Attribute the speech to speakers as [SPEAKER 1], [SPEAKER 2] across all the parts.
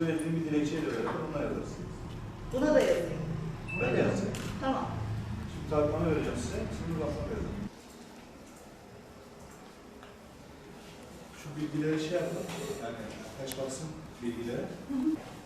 [SPEAKER 1] Verdiğim bir dilekçeyle beraber onunla yazarsınız.
[SPEAKER 2] Buna da yazayım.
[SPEAKER 1] Ben de yazacağım.
[SPEAKER 2] Tamam.
[SPEAKER 1] Şimdi tarifmanı vereceğim size. Şimdi uzatma vereceğim. Şu bilgileri şey yapın. Yani kaç baksın bilgileri. Yani bunlar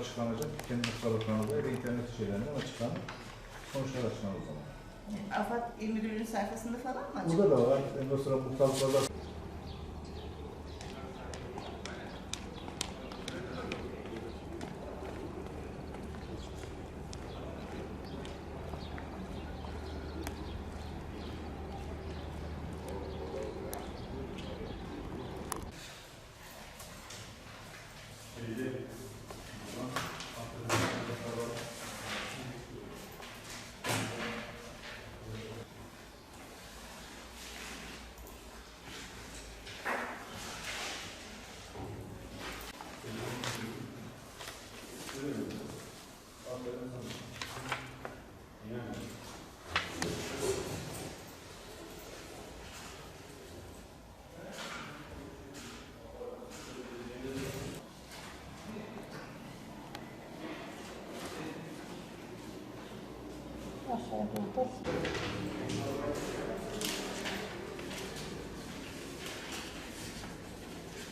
[SPEAKER 1] açıklanacak. Kendi hastalıklarınızda ve internet şeylerinden açıklanır. Sonuçlar açıklanır o zaman.
[SPEAKER 2] AFAD İl Müdürlüğü'nün sayfasında falan mı açık?
[SPEAKER 1] Burada da var. Ondan sonra muhtarlıklarda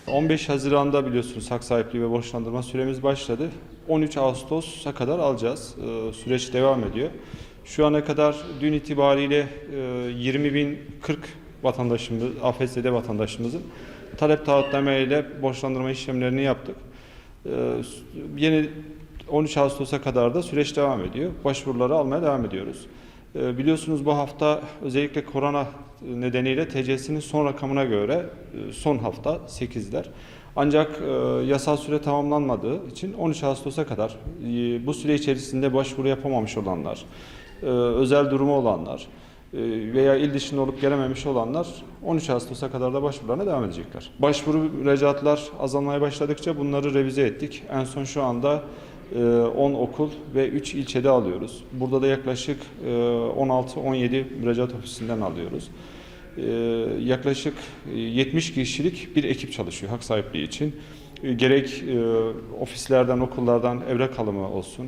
[SPEAKER 3] 15 Haziran'da biliyorsunuz hak sahipliği ve borçlandırma süremiz başladı. 13 Ağustos'a kadar alacağız. Ee, Süreç devam ediyor. Şu ana kadar dün itibariyle e, 20.040 vatandaşımız, AFS'de vatandaşımızın talep taahhütlemeyle borçlandırma işlemlerini yaptık. Ee, Yeni 13 Ağustos'a kadar da süreç devam ediyor. Başvuruları almaya devam ediyoruz. Ee, Biliyorsunuz bu hafta özellikle korona nedeniyle TC'sinin son rakamına göre e, son hafta 8'ler. Ancak e, yasal süre tamamlanmadığı için 13 Ağustos'a kadar e, bu süre içerisinde başvuru yapamamış olanlar, özel durumu olanlar veya il dışında olup gelememiş olanlar 13 Ağustos'a kadar da başvurularına devam edecekler. Başvuru müracaatlar azalmaya başladıkça bunları revize ettik. En son şu anda 10 okul ve 3 ilçede alıyoruz. Burada da yaklaşık e, 16-17 müracaat ofisinden alıyoruz. E, Yaklaşık e, 70 kişilik bir ekip çalışıyor hak sahipliği için. E, Gerek e, ofislerden, okullardan evrak alımı olsun,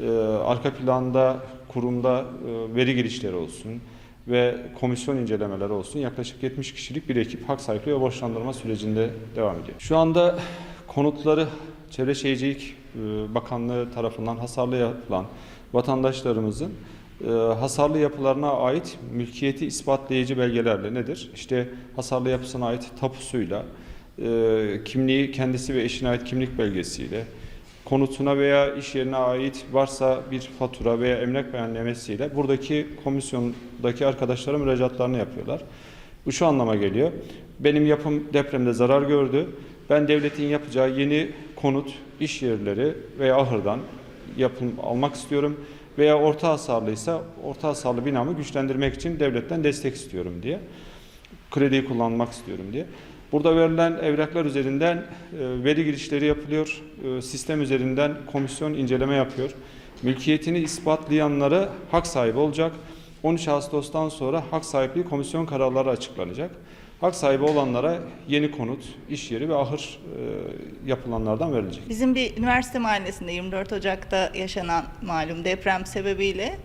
[SPEAKER 3] e, arka planda kurumda e, veri girişleri olsun ve komisyon incelemeleri olsun. Yaklaşık 70 kişilik bir ekip hak sahipliği ve borçlandırma sürecinde devam ediyor. Şu anda konutları Çevre Şehircilik e, Bakanlığı tarafından hasarlı yapılan vatandaşlarımızın e, hasarlı yapılarına ait mülkiyeti ispatlayıcı belgelerle nedir? İşte hasarlı yapısına ait tapusuyla, e, kimliği kendisi ve eşine ait kimlik belgesiyle, konutuna veya iş yerine ait varsa bir fatura veya emlak beyannamesiyle buradaki komisyondaki arkadaşlara müracaatlarını yapıyorlar. Bu şu anlama geliyor. Benim yapım depremde zarar gördü. Ben devletin yapacağı yeni konut, iş yerleri veya ahırdan yapım almak istiyorum veya orta hasarlıysa orta hasarlı binamı güçlendirmek için devletten destek istiyorum diye. Krediyi kullanmak istiyorum diye. Burada verilen evraklar üzerinden e, veri girişleri yapılıyor. E, sistem üzerinden komisyon inceleme yapıyor. Mülkiyetini ispatlayanlara hak sahibi olacak. 13 Ağustos'tan sonra hak sahipliği komisyon kararları açıklanacak. Hak sahibi olanlara yeni konut, iş yeri ve ahır e, yapılanlardan verilecek.
[SPEAKER 2] Bizim bir üniversite mahallesinde 24 Ocak'ta yaşanan malum deprem sebebiyle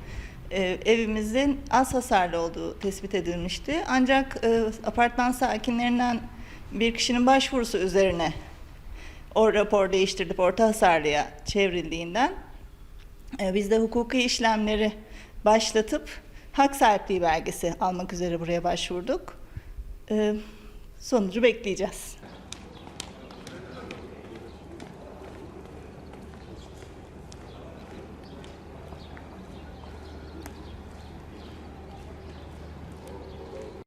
[SPEAKER 2] e, evimizin az hasarlı olduğu tespit edilmişti. Ancak e, apartman sakinlerinden bir kişinin başvurusu üzerine o rapor değiştirilip orta hasarlıya çevrildiğinden e, biz de hukuki işlemleri başlatıp hak sahipliği belgesi almak üzere buraya başvurduk. E, sonucu bekleyeceğiz.